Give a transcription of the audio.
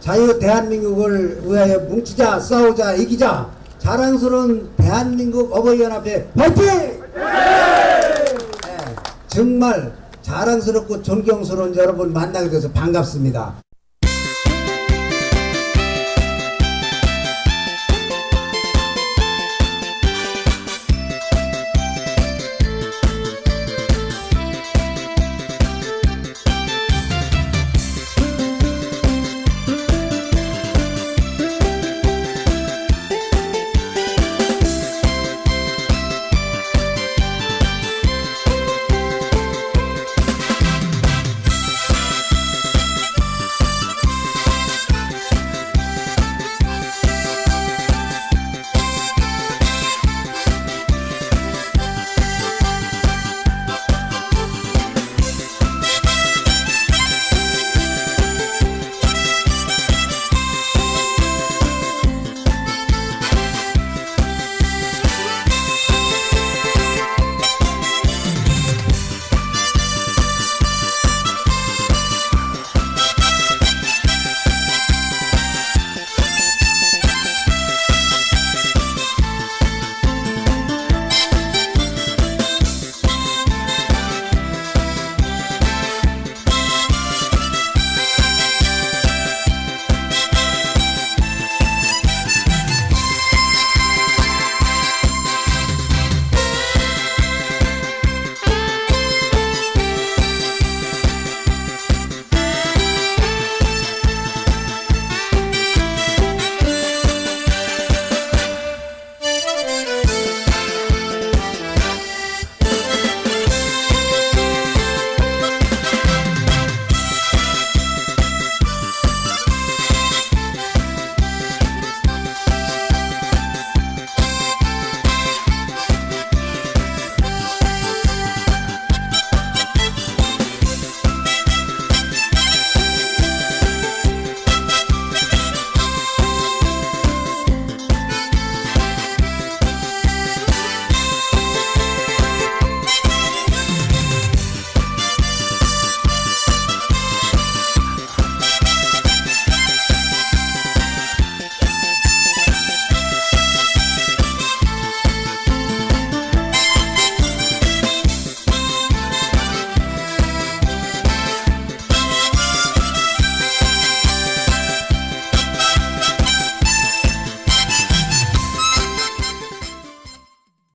자유 대한민국을 위하여 뭉치자 싸우자 이기자 자랑스러운 대한민국 어버이연합회 화이팅! 네, 정말 자랑스럽고 존경스러운 여러분 만나게 돼서 반갑습니다.